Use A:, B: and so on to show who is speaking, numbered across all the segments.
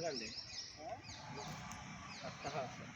A: చూడండి అట్టహాసం.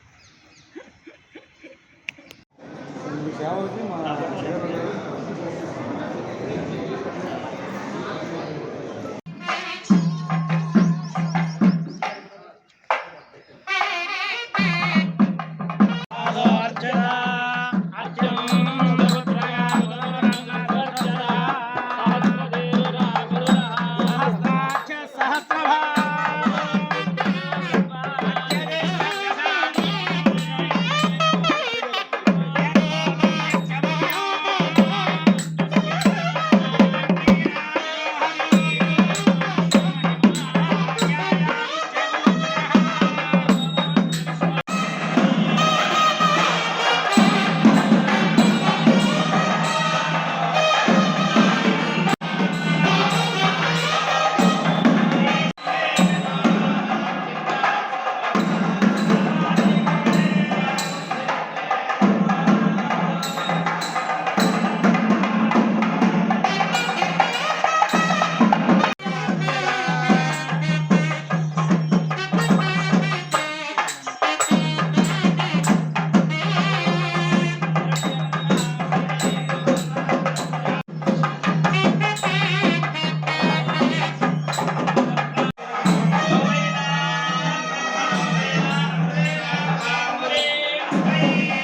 B: Thank you.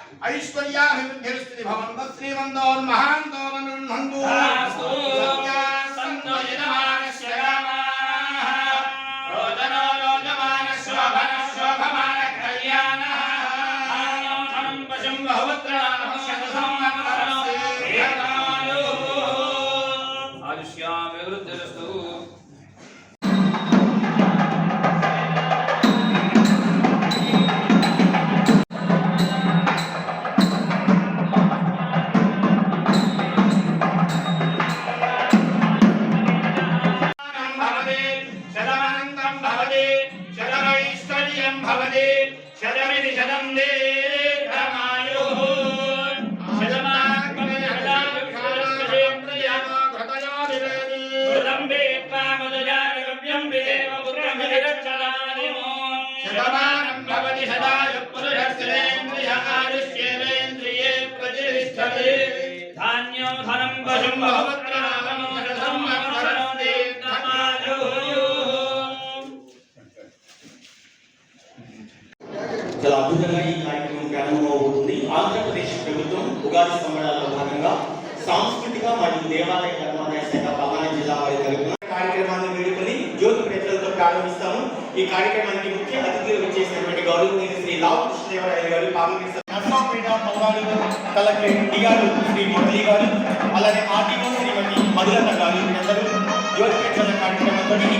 B: దేవతానుగ్రహ ప్రసాదంతి పర అస్య
C: చాలా అద్భుతంగా ఈ కార్యక్రమం ప్రారంభమవుతుంది ఆంధ్రప్రదేశ్ ప్రభుత్వం ఉగాది సంబరాల్లో భాగంగా సాంస్కృతిక మరియు దేవాలయ ధర్మాదాయ శాఖ పల్నాడు జిల్లా వారి కార్యక్రమాన్ని వేడుకొని జ్యోతి ప్రజలతో ప్రారంభిస్తాము. ఈ కార్యక్రమానికి ముఖ్య అతిథులు విచ్చేసినటువంటి గౌరవనీయులు శ్రీ లావు కృష్ణదేవరాయ గారు పార్లమెంట్ కలెక్టర్ డిఆర్ శ్రీ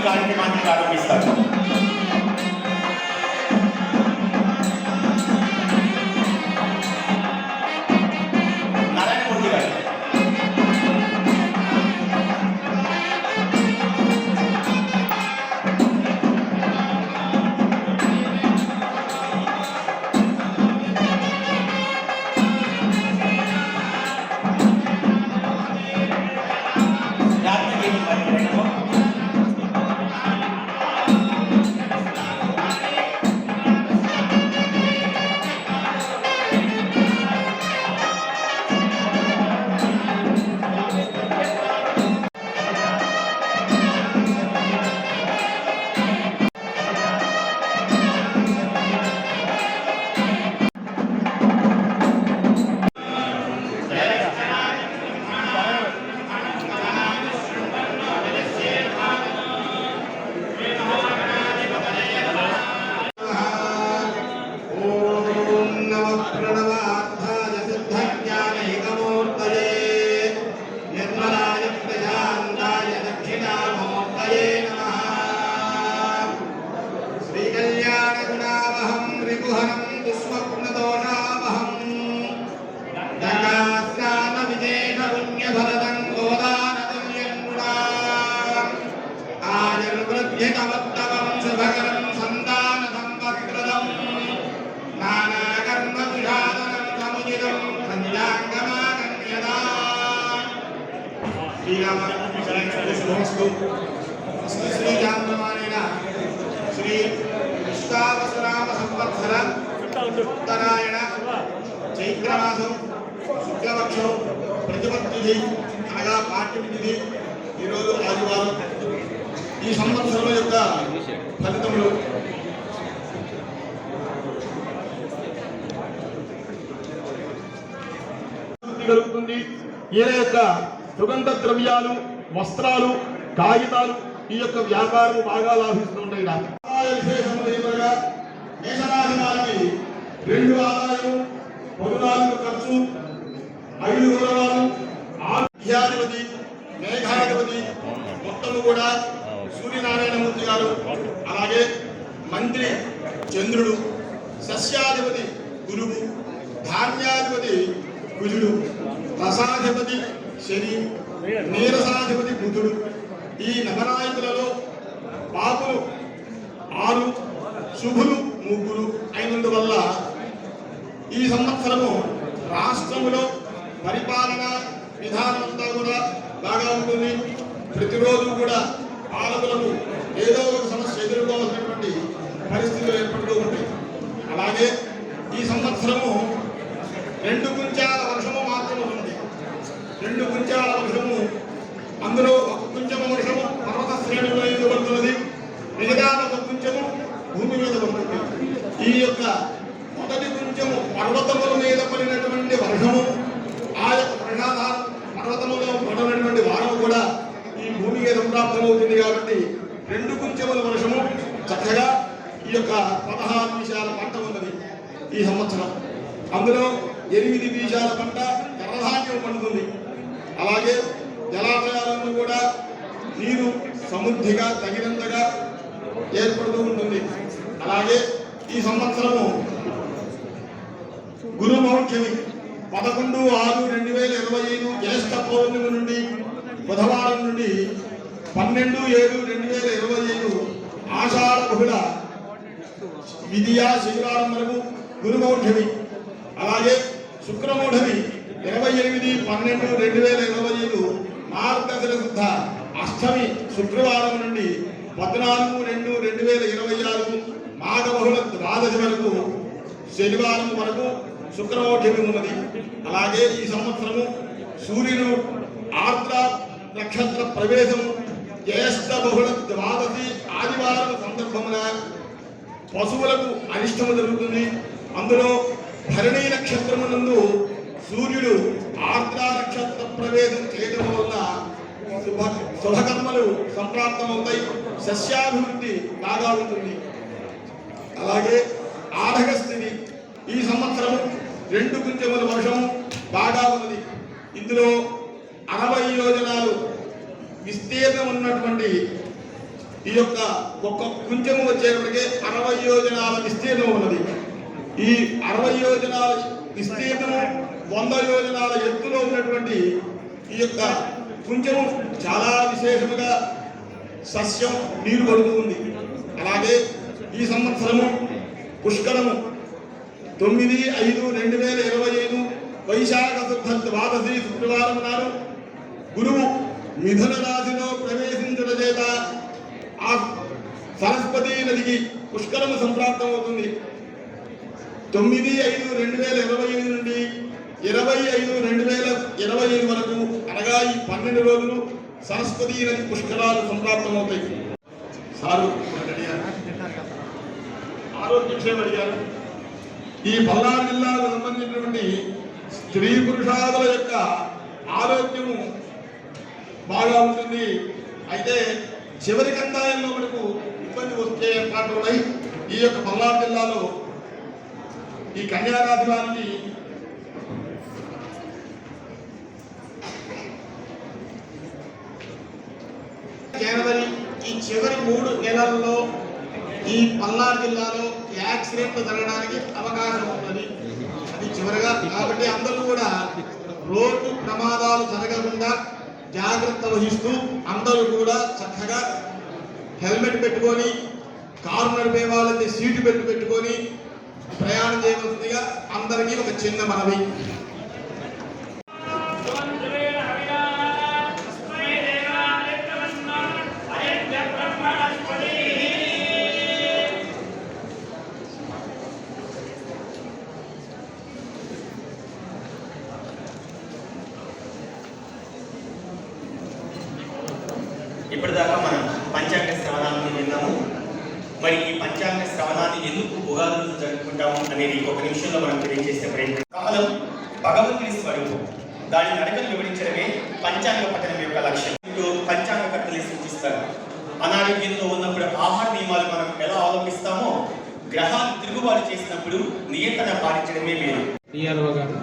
C: కార్యక్రమంతో ఈ కార్యక్రమాన్ని ప్రారంభిస్తారు నారాయణమూర్తి
B: శ్రీరామ శ్రీరామస్తు శ్రీ శ్రీరామమానేన శ్రీ విశ్వావసనామ సంవత్సర ఉత్తరాయణ చైత్రమాసం శుక్లపక్షం ప్రతిపత్తిథి అనగా పాఠ్యమి తిథి ఈరోజు ఆదివారం. ఈ సంవత్సరం యొక్క ఫలితములు.
D: జరుగుతుంది. కలుగుతుంది ఈయన యొక్క సుగంధ ద్రవ్యాలు వస్త్రాలు కాగితాలు ఈ యొక్క వ్యాపారం బాగా లాభిస్తుంటాయి నాకు. మేషరాశి రెండు ఆదాయం పదునాలుగు ఖర్చు ఐదు గౌరవాలు ఆధ్యాధిపతి మేఘాధిపతి మొత్తము కూడా సూర్యనారాయణమూర్తి గారు అలాగే మంత్రి చంద్రుడు సస్యాధిపతి గురువు ధాన్యాధిపతి కుజుడు రసాధిపతి శని నీరసాధిపతి బుధుడు. ఈ నవనాయకులలో పాపులు ఆరు శుభులు ముగ్గురు అయినందువల్ల ఈ సంవత్సరము రాష్ట్రములో పరిపాలన విధానం అంతా కూడా బాగా ఉంటుంది. ప్రతిరోజు కూడా పాలకులకు ఏదో ఒక సమస్య ఎదుర్కోవాల్సినటువంటి పరిస్థితులు ఏర్పడుతూ ఉంటాయి. అలాగే ఈ సంవత్సరము రెండు కుంచాల రెండు గుంజాల గృహము అందులో ఒక కుంచము వర్షము పర్వత శ్రేణుల మీద పడుతున్నది మిగతా ఒక కుంచము భూమి మీద పడుతుంది ఈ యొక్క మొదటి కుంచము పర్వతముల మీద పడినటువంటి వర్షము ఆ యొక్క వర్షాధారం పర్వతములో పడినటువంటి వారం కూడా ఈ భూమికి సంప్రాప్తమవుతుంది కాబట్టి రెండు కుంచెముల వర్షము చక్కగా ఈ యొక్క పదహారు నిమిషాల పంట ఉన్నది ఈ సంవత్సరం అందులో ఎనిమిది బీజాల పంట ఎర్రధాన్యం పండుతుంది అలాగే జలాశయాలను కూడా నీరు సమృద్ధిగా తగినంతగా ఏర్పడుతూ ఉంటుంది అలాగే ఈ సంవత్సరము గురు మౌఢ్యమి పదకొండు ఆరు రెండు వేల ఇరవై ఐదు జ్యేష్ఠ పౌర్ణమి నుండి బుధవారం నుండి పన్నెండు ఏడు రెండు వేల ఇరవై ఐదు ఆషాఢ బహుళ విధియా శివరారం వరకు గురుమౌఢవి అలాగే శుక్రమౌఢవి ఇరవై ఎనిమిది పన్నెండు రెండు వేల ఇరవై ఐదు మార్గశిర శుద్ధ అష్టమి శుక్రవారం నుండి పద్నాలుగు రెండు రెండు వేల ఇరవై ఆరు మాఘబహుళ ద్వాదశి వరకు శనివారం వరకు శుక్రమౌఢ్యమి ఉన్నది. అలాగే ఈ సంవత్సరము సూర్యుడు ఆర్ద్ర నక్షత్ర ప్రవేశము జ్యేష్ఠ బహుళ ద్వాదశి ఆదివారం సందర్భమున పశువులకు అనిష్టము జరుగుతుంది. అందులో భరణీ నక్షత్రమునందు సూర్యుడు ఆర్ద్ర నక్షత్ర ప్రవేశం చేయడం వల్ల శుభ శుభకర్మలు సంప్రాప్తమవుతాయి. సస్యాభివృద్ధి బాగా ఉంటుంది అలాగే ఆధగస్థితి ఈ సంవత్సరం రెండు కుంచెముల వర్షం బాగా ఉన్నది. ఇందులో అరవై యోజనాలు విస్తీర్ణం ఉన్నటువంటి ఈ యొక్క ఒక్క కుంచెం వచ్చేటప్పటికే అరవై యోజనాల విస్తీర్ణం ఉన్నది. ఈ అరవై యోజనాల విస్తీర్ణం వంద యోజనాల ఎత్తులో ఉన్నటువంటి ఈ యొక్క కుంచెం చాలా విశేషముగా సస్యం నీరు పడుతుంది అలాగే ఈ సంవత్సరము పుష్కరము తొమ్మిది ఐదు రెండు వేల ఇరవై ఐదు వైశాఖ శుద్ధ ద్వాదశి శుక్రవారం నాడు గురువు మిథున రాశిలో ప్రవేశించడం చేత ఆ సరస్వతి నదికి పుష్కరము సంప్రాప్తమవుతుంది తొమ్మిది ఐదు రెండు వేల ఇరవై ఐదు నుండి ఇరవై ఐదు రెండు వేల ఇరవై ఐదు వరకు అనగా ఈ పన్నెండు రోజులు సరస్వతి నది పుష్కరాలు సంప్రాప్తమవుతాయి సారు ఆరోగ్య విషయం అడిగారు. ఈ పల్నాడు జిల్లాకు సంబంధించినటువంటి స్త్రీ పురుషాదుల యొక్క ఆరోగ్యము బాగా ఉంటుంది. అయితే చివరి కందాయంలో మనకు ఇబ్బంది వచ్చే ఏర్పాట్లు ఉన్నాయి ఈ యొక్క పల్నాడు జిల్లాలో ఈ కన్యారాశి వారికి జనవరి ఈ చివరి మూడు నెలల్లో ఈ పల్నాడు జిల్లాలో యాక్సిడెంట్లు జరగడానికి అవకాశం ఉన్నది. అది చివరిగా. కాబట్టి అందరూ కూడా రోడ్డు ప్రమాదాలు జరగకుండా జాగ్రత్త వహిస్తూ అందరూ కూడా చక్కగా హెల్మెట్ పెట్టుకొని కారు నడిపే వాళ్ళైతే సీటు బెల్ట్ పెట్టుకొని ప్రయాణం చేయవలసిందిగా అందరికీ ఒక చిన్న మనవి.
C: పంచాంగ పఠనం యొక్క లక్ష్యం. ఇప్పుడు పంచాంగ కట్టలు సూచిస్తారు. అనారోగ్యంతో ఉన్నప్పుడు ఆహార నియమాలు మనం ఎలా అవలంబిస్తామో గ్రహాలు తిరుగుబాటు చేసినప్పుడు నియంత్రణ పాటించడమే మేలు.
E: డిఆర్ఓ గారు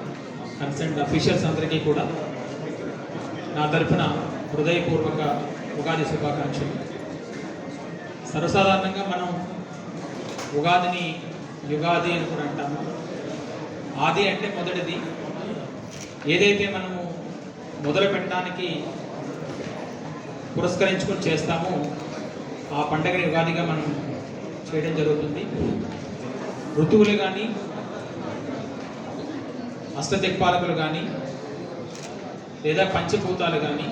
E: కన్సర్న్ అఫీషియల్స్ అందరికీ కూడా నా తరఫున హృదయపూర్వక ఉగాది శుభాకాంక్షలు. సర్వసాధారణంగా మనం ఉగాదిని యుగాది అని కూడా అంటాము. ఆది అంటే మొదటిది. ఏదైతే మనము మొదలు పెట్టడానికి పురస్కరించుకొని చేస్తాము. ఆ పండగని ఉగాదిగా మనం చేయడం జరుగుతుంది. ఋతువులు కానీ అష్టదిక్పాలకులు కానీ లేదా పంచభూతాలు కానీ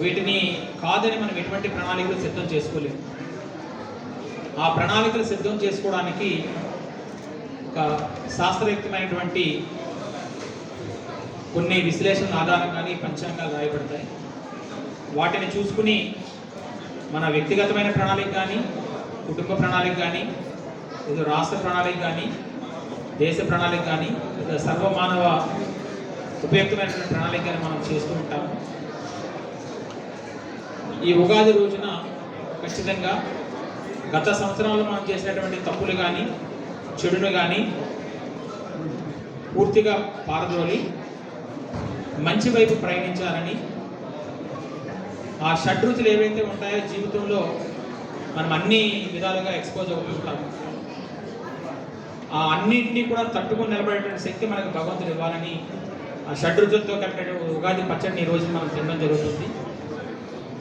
E: వీటిని కాదని మనం ఎటువంటి ప్రణాళికలు సిద్ధం చేసుకోలేము. ఆ ప్రణాళికలు సిద్ధం చేసుకోవడానికి ఒక శాస్త్రయుక్తమైనటువంటి కొన్ని విశ్లేషణల ఆధారంగానే పంచాంగాలు రాయబడతాయి. వాటిని చూసుకుని మన వ్యక్తిగతమైన ప్రణాళిక కానీ కుటుంబ ప్రణాళిక కానీ లేదా రాష్ట్ర ప్రణాళిక కానీ దేశ ప్రణాళిక కానీ లేదా సర్వమానవ ఉపయుక్తమైనటువంటి ప్రణాళిక కానీ మనం చేస్తూ ఉంటాము. ఈ ఉగాది రోజున ఖచ్చితంగా గత సంవత్సరాల్లో మనం చేసినటువంటి తప్పులు కానీ చెడును కానీ పూర్తిగా పారదోలి మంచి వైపు ప్రయాణించాలని ఆ షడ్రుచులు ఏవైతే ఉంటాయో జీవితంలో మనం అన్ని విధాలుగా ఎక్స్పోజ్ అవుతుంటాం. ఆ అన్నింటినీ కూడా తట్టుకుని నిలబడేటువంటి శక్తి మనకు భగవంతుడు ఇవ్వాలని ఆ షడ్రుచులతో కలిపే ఉగాది పచ్చడిని ఈ రోజు మనం తినడం జరుగుతుంది.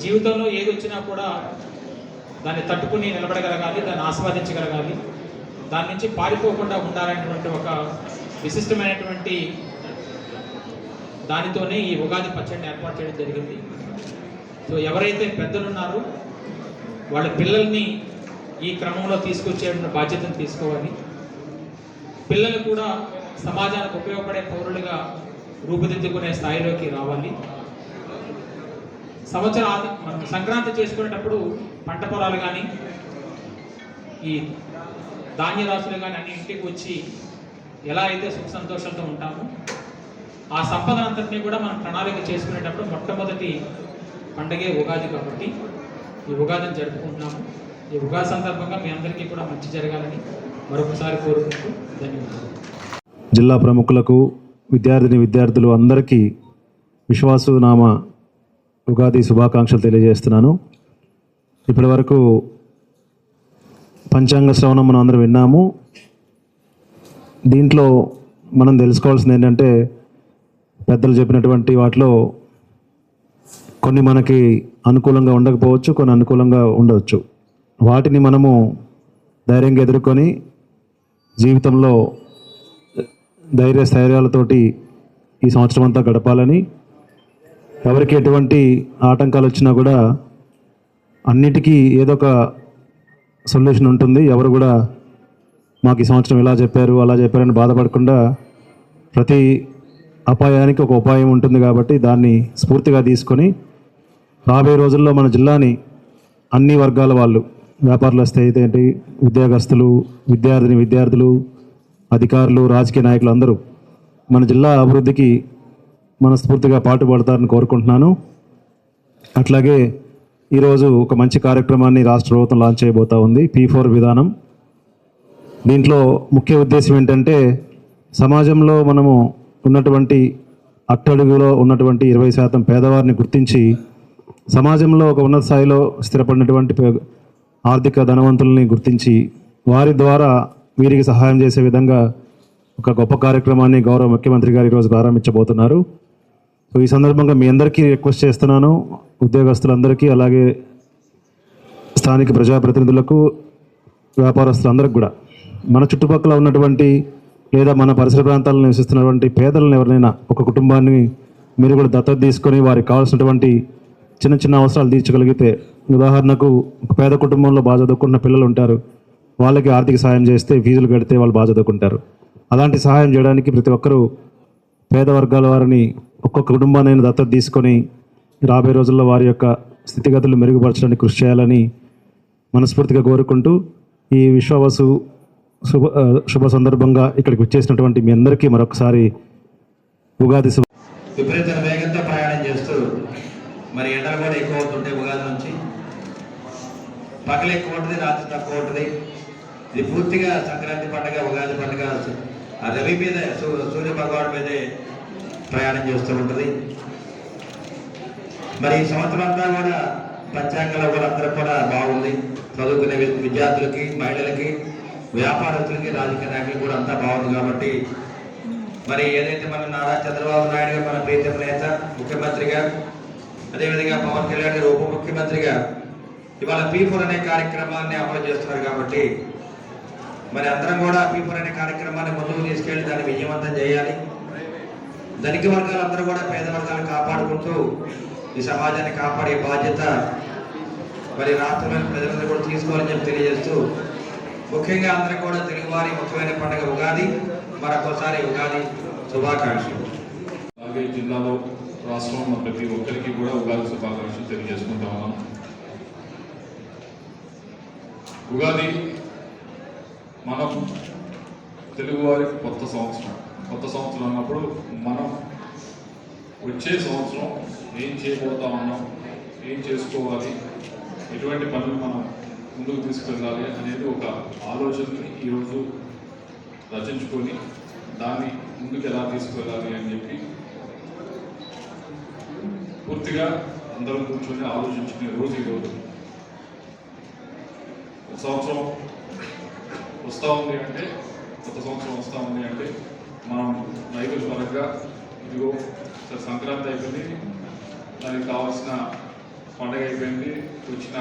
E: జీవితంలో ఏది వచ్చినా కూడా దాన్ని తట్టుకుని నిలబడగలగాలి దాన్ని ఆస్వాదించగలగాలి. దాని నుంచి పారిపోకుండా ఉండాలనేటువంటి ఒక విశిష్టమైనటువంటి దానితోనే ఈ ఉగాది పచ్చడిని ఏర్పాటు చేయడం జరిగింది. సో ఎవరైతే పెద్దలు ఉన్నారో వాళ్ళ పిల్లల్ని ఈ క్రమంలో తీసుకొచ్చే బాధ్యతను తీసుకోవాలి. పిల్లలు కూడా సమాజానికి ఉపయోగపడే పౌరులుగా రూపుదిద్దుకునే స్థాయిలోకి రావాలి. సంవత్సరం ఆది మనం సంక్రాంతి చేసుకునేటప్పుడు పంట పొలాలు కానీ ఈ ధాన్య రాసులు కానీ అన్ని ఇంటికి వచ్చి ఎలా అయితే సుఖ సంతోషాలతో ఉంటామో ఆ సంపద అంతటినీ కూడా మనం ప్రణాళిక చేసుకునేటప్పుడు మొట్టమొదటి పండగే ఉగాది కాబట్టి ఈ ఉగాదిని జరుపుకుంటున్నాము. ఈ ఉగాది సందర్భంగా మీ అందరికీ కూడా మంచి జరగాలని మరొకసారి కోరుకుంటూ ధన్యవాదాలు.
F: జిల్లా ప్రముఖులకు విద్యార్థిని విద్యార్థులు అందరికీ విశ్వాసునామ ఉగాది శుభాకాంక్షలు తెలియజేస్తున్నాను. ఇప్పటి వరకు పంచాంగ శ్రవణం మనం అందరం విన్నాము. దీంట్లో మనం తెలుసుకోవాల్సింది ఏంటంటే పెద్దలు చెప్పినటువంటి వాటిలో కొన్ని మనకి అనుకూలంగా ఉండకపోవచ్చు కొన్ని అనుకూలంగా ఉండవచ్చు. వాటిని మనము ధైర్యంగా ఎదుర్కొని జీవితంలో ధైర్య స్థైర్యాలతోటి ఈ సంవత్సరం అంతా గడపాలని ఎవరికి ఎటువంటి ఆటంకాలు వచ్చినా కూడా అన్నిటికీ ఏదో ఒక సొల్యూషన్ ఉంటుంది. ఎవరు కూడా మాకు ఈ సంవత్సరం ఇలా చెప్పారు అలా చెప్పారని బాధపడకుండా ప్రతి అపాయానికి ఒక ఉపాయం ఉంటుంది కాబట్టి దాన్ని స్ఫూర్తిగా తీసుకొని రాబోయే రోజుల్లో మన జిల్లాని అన్ని వర్గాల వాళ్ళు వ్యాపారులు అయితే ఏంటి ఉద్యోగస్తులు విద్యార్థిని విద్యార్థులు అధికారులు రాజకీయ నాయకులు అందరూ మన జిల్లా అభివృద్ధికి మనస్ఫూర్తిగా పాటుపడతారని కోరుకుంటున్నాను. అట్లాగే ఈరోజు ఒక మంచి కార్యక్రమాన్ని రాష్ట్ర ప్రభుత్వం లాంచ్ చేయబోతా ఉంది పీ ఫోర్ విధానం. దీంట్లో ముఖ్య ఉద్దేశం ఏంటంటే సమాజంలో మనము ఉన్నటువంటి అట్టడుగులో ఉన్నటువంటి ఇరవై శాతం పేదవారిని గుర్తించి సమాజంలో ఒక ఉన్నత స్థాయిలో స్థిరపడినటువంటి పే- ఆర్థిక ధనవంతుల్ని గుర్తించి వారి ద్వారా వీరికి సహాయం చేసే విధంగా ఒక గొప్ప కార్యక్రమాన్ని గౌరవ ముఖ్యమంత్రి గారు ఈరోజు ప్రారంభించబోతున్నారు. సో ఈ సందర్భంగా మీ అందరికీ రిక్వెస్ట్ చేస్తున్నాను ఉద్యోగస్తులందరికీ అలాగే స్థానిక ప్రజాప్రతినిధులకు వ్యాపారస్తులందరికీ కూడా. మన చుట్టుపక్కల ఉన్నటువంటి లేదా మన పరిసర ప్రాంతాల్లో నివసిస్తున్నటువంటి పేదలను ఎవరినైనా ఒక కుటుంబాన్ని మీరు కూడా దత్తత తీసుకొని వారికి కావాల్సినటువంటి చిన్న చిన్న అవసరాలు తీర్చగలిగితే ఉదాహరణకు ఒక పేద కుటుంబంలో బాగా చదువుకున్న పిల్లలు ఉంటారు వాళ్ళకి ఆర్థిక సహాయం చేస్తే ఫీజులు కడితే వాళ్ళు బాగా చదువుకుంటారు అలాంటి సహాయం చేయడానికి ప్రతి ఒక్కరూ పేద వర్గాల వారిని ఒక్కొక్క కుటుంబాన్ని దత్తత తీసుకొని రాబోయే రోజుల్లో వారి యొక్క స్థితిగతులు మెరుగుపరచడానికి కృషి చేయాలని మనస్ఫూర్తిగా కోరుకుంటూ ఈ విశ్వవసు శుభ శుభ సందర్భంగా ఇక్కడికి వచ్చేసినటువంటి మీ అందరికీ మరొకసారి ఉగాది శుభ
G: విపరీతమైన వేగంతో ప్రయాణం చేస్తూ మరి ఎండలు కూడా ఎక్కువ అవుతుంటాయి ఉగాది నుంచి. పగలు ఎక్కువ ఉంటుంది రాత్రి తక్కువ ఉంటుంది. ఇది పూర్తిగా సంక్రాంతి పండుగ ఉగాది పండుగ ఆ రవి మీద సూ- సూర్య భగవాన్ మీదే ప్రయాణం చేస్తూ ఉంటుంది. మరి ఈ సంవత్సరం అంతా కూడా పంచాంగంలో కూడా అందరూ కూడా బాగుంది. చదువుకునే విద్యార్థులకి మహిళలకి వ్యాపారస్తులకి రాజకీయ నాయకులు కూడా అంతా బాగుంది కాబట్టి మరి ఏదైతే మన నారా చంద్రబాబు నాయుడు గారు మన ప్రీతం నేత ముఖ్యమంత్రిగా అదేవిధంగా పవన్ కళ్యాణ్ గారు ఉప ముఖ్యమంత్రిగా ఇవాళ పీపుల్ అనే కార్యక్రమాన్ని అమలు చేస్తున్నారు కాబట్టి మరి అందరం కూడా పీపుల్ అనే కార్యక్రమాన్ని ముందుకు తీసుకెళ్ళి దాన్ని విజయవంతం చేయాలి. ధనిక వర్గాలందరూ కూడా పేద వర్గాలను కాపాడుకుంటూ ఈ సమాజాన్ని కాపాడే బాధ్యత మరి రాష్ట్రమైన ప్రజలందరూ కూడా తీసుకోవాలని చెప్పి తెలియజేస్తూ ముఖ్యంగా అందరూ కూడా తెలుగువారి ముఖ్యమైన పండుగ ఉగాది మరొకసారి ఉగాది శుభాకాంక్షలు.
H: అలాగే జిల్లాలో రాష్ట్రంలో ప్రతి ఒక్కరికి కూడా ఉగాది శుభాకాంక్షలు తెలియజేసుకుంటా ఉన్నాం. ఉగాది మనం తెలుగువారికి కొత్త సంవత్సరం. కొత్త సంవత్సరం అన్నప్పుడు మనం వచ్చే సంవత్సరం ఏం చేయబోతా ఉన్నాం ఏం చేసుకోవాలి ఎటువంటి పనులు మనం ముందుకు తీసుకెళ్ళాలి అనేది ఒక ఆలోచనని ఈరోజు రచించుకొని దాన్ని ముందుకు ఎలా తీసుకెళ్ళాలి అని చెప్పి పూర్తిగా అందరం కూర్చొని ఆలోచించుకునే రోజు ఈరోజు సంవత్సరం వస్తూ ఉంది అంటే కొత్త సంవత్సరం వస్తూ ఉంది అంటే మనం రైతుల పరంగా ఇదిగో సరే సంక్రాంతి అయిపోయింది దానికి కావాల్సిన పండగ అయిపోయింది వచ్చిన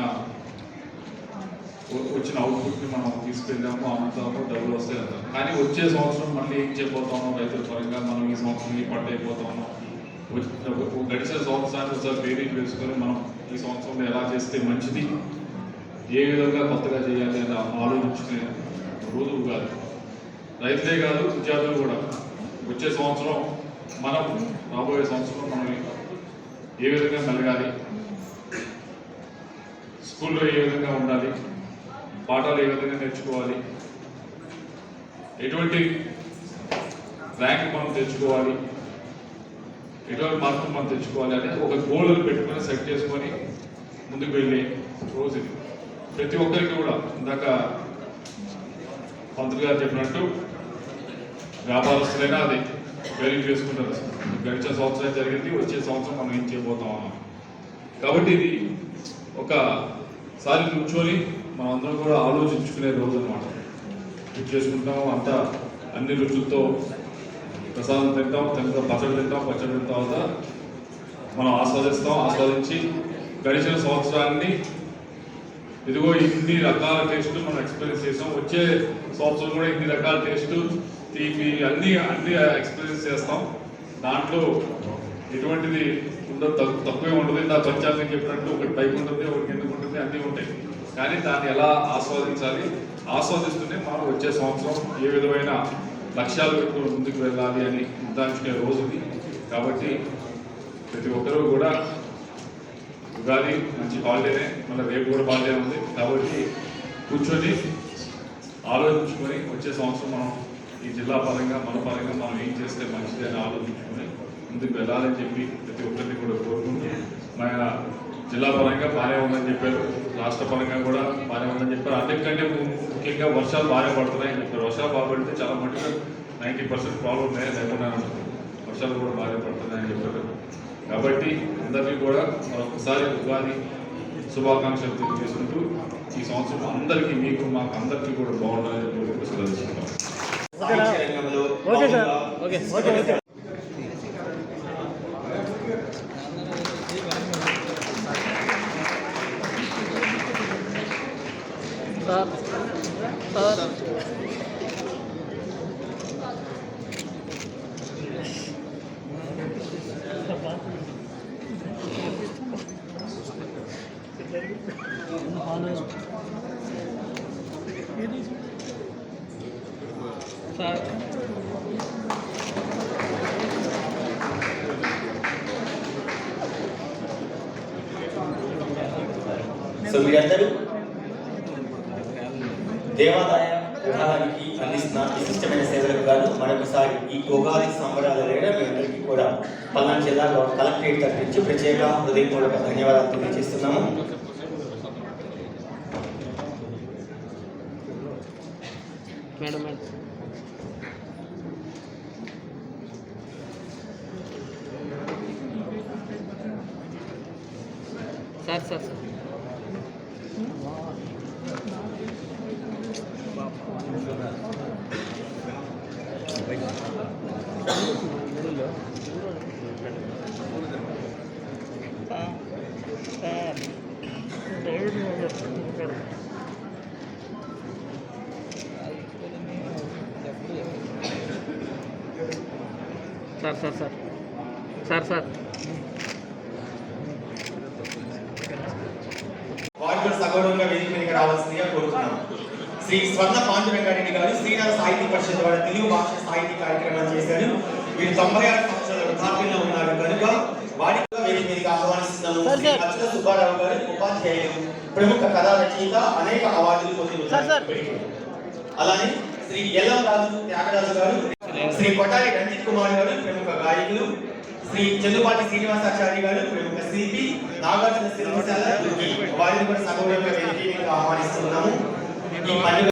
H: వచ్చిన అవుట్పుట్ని మనం తీసుకెళ్ళాము అమ్ముతాము డబ్బులు వస్తాయి అంటాం కానీ వచ్చే సంవత్సరం మళ్ళీ ఏం చేయబోతాము రైతుల పరంగా మనం ఈ సంవత్సరం ఈ పంట అయిపోతాము వచ్చి- ఒక గడిచిన సంవత్సరాన్ని ఒకసారి బేరీజ్ వేసుకొని మనం ఈ సంవత్సరంలో ఎలా చేస్తే మంచిది ఏ విధంగా కొత్తగా చేయాలి అని ఆలోచించుకునే రోజు కాదు. రైతులే కాదు విద్యార్థులు కూడా. వచ్చే సంవత్సరం మనం రాబోయే సంవత్సరం మనం ఏ విధంగా మెలగాలి స్కూల్లో ఏ విధంగా ఉండాలి పాఠాలు ఏ విధంగా నేర్చుకోవాలి? ఎటువంటి ర్యాంక్ మనం తెచ్చుకోవాలి? ఎటువంటి మార్కులు మనం తెచ్చుకోవాలి అనేది ఒక గోల్ పెట్టుకొని సెట్ చేసుకొని ముందుకు వెళ్ళే రోజు ఇది. ప్రతి ఒక్కరికి కూడా ఇందాక మంత్రి గారు చెప్పినట్టు వ్యాపారస్తులైనా అది వెరిఫై చేసుకుంటారు. గడిచిన సంవత్సరం జరిగింది వచ్చే సంవత్సరం మనం ఏం చేయబోతాం కాబట్టి ఇది ఒకసారి కూర్చొని మనం అందరం కూడా ఆలోచించుకునే రోజు అనమాట ఇది చేసుకుంటాం అంతా అన్ని రుచులతో ప్రసాదం తింటాం తింటాం పచ్చడి తింటాం పచ్చడి తింటాం తర్వాత మనం ఆస్వాదిస్తాం ఆస్వాదించి గడిచిన సంవత్సరాన్ని ఇదిగో ఇన్ని రకాల టేస్ట్ మనం ఎక్స్పీరియన్స్ చేసాం. వచ్చే సంవత్సరం కూడా ఇన్ని రకాల టేస్ట్ తీపి అన్ని అన్ని ఎక్స్పీరియన్స్ చేస్తాం. దాంట్లో ఎటువంటిది ఉండదు తక్కువ తక్కువే ఉండదు ఇందా పంచాంగం చెప్పినట్టు ఒకటి పైకి ఉంటుంది ఒకటి కిందకు ఉంటుంది అన్నీ ఉంటాయి. కానీ దాన్ని ఎలా ఆస్వాదించాలి? ఆస్వాదిస్తూనే మనం వచ్చే సంవత్సరం ఏ విధమైన లక్ష్యాలు పెట్టుకుని ముందుకు వెళ్ళాలి అని నిర్ధారించుకునే రోజుది కాబట్టి ప్రతి ఒక్కరూ కూడా ఉగాది మంచి హాలిడేనే మళ్ళీ రేపు కూడా హాలిడే ఉంది. కాబట్టి కూర్చొని ఆలోచించుకొని వచ్చే సంవత్సరం మనం ఈ జిల్లా పరంగా మన పరంగా మనం ఏం చేస్తే మంచిది అని ఆలోచించుకొని ముందుకు వెళ్ళాలని చెప్పి ప్రతి ఒక్కరిని కూడా కోరుకుంటూ మన జిల్లా పరంగా బాగానే ఉందని చెప్పారు. రాష్ట్ర పరంగా కూడా బాగానే ఉందని చెప్పారు. అన్నిటికంటే ముఖ్యంగా వర్షాలు బాగా పడుతున్నాయని చెప్పారు. వర్షాలు బాగా పడితే చాలా మటుకు నైంటీ పర్సెంట్ ప్రాబ్లం ఉన్నాయి లేకుండా వర్షాలు కూడా బాగా పడుతున్నాయని చెప్పారు. కాబట్టి అందరికీ కూడా మరొకసారి ఉగాది శుభాకాంక్షలు తెలియజేసుకుంటూ ఈ సంవత్సరం అందరికీ మీకు మాకు అందరికీ కూడా బాగుండాలని చెప్పి సెలవు
C: రంగంలో
A: సార్.
C: సో మీరందరూ దేవాదాయ విధానానికి అందిస్తున్న విశిష్టమైన సేవలకు గాను మరొకసారి ఈ ఉగాది సంబరాల వేళ మీ అందరికీ కూడా పల్నాడు జిల్లాలో కలెక్టరేట్ తరఫు నుంచి ప్రత్యేక హృదయపూర్వక ధన్యవాదాలు తెలియజేస్తున్నాము
A: madam madam sir sir sir sir sir sir sir sir
C: వారు కూడా సగౌరవంగా వేదిక మీదకి రావాల్సిందిగా కోరుతున్నాం. శ్రీ స్వర్ణ పాండురంగారెడ్డి గారు శ్రీనాథ సాహిత్య పరిషత్ ద్వారా తెలుగు భాష సాహిత్య కార్యక్రమాలు చేశారు. వీరు తొంభై ఆరు సంవత్సరాల వృద్ధాప్యంలో ఉన్నారు. కనుక కూడా వేదిక మీదకి ఆహ్వానిస్తున్నాము. అచ్యుత సుబ్బారావు గారు ఉపాధ్యాయులు ప్రముఖ కథా రచయిత అనేక అవార్డులు పొంది అలానే శ్రీ ఎల్లం రాజు త్యాగరాజు గారు శ్రీ కొటారి రంజిత్ కుమార్ గారు ప్రముఖ గాయకులు శ్రీ చందుపాటి శ్రీనివాసాచారి గారు ప్రముఖ శిల్పి నాగార్జున శిల్పశాల వారిని కూడా సగౌరవంగా ఆహ్వానిస్తున్నాము. ఈ పండుగ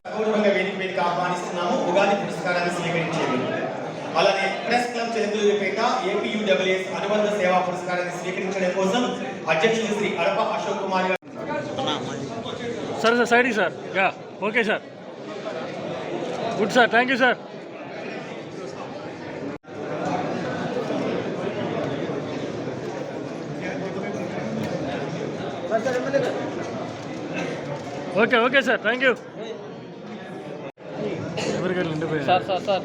C: ఆహ్వానిస్తున్నాము. ఉగాది పురస్కారాన్ని స్వీకరించేది. అలానే ప్రెస్ క్లబ్ చెలుగులపేట ఏపీయూడబ్ల్యూఎస్ అనుబంధ సేవా పురస్కారాన్ని స్వీకరించడం కోసం అధ్యక్షులు శ్రీ అడప అశోక్ కుమార్ గారు
A: sir sir side sir. Yeah okay sir. Good sir thank you sir.
I: Okay okay sir thank you. ఎవరికైనా ఉండిపోయారు
J: సార్ సార్ సార్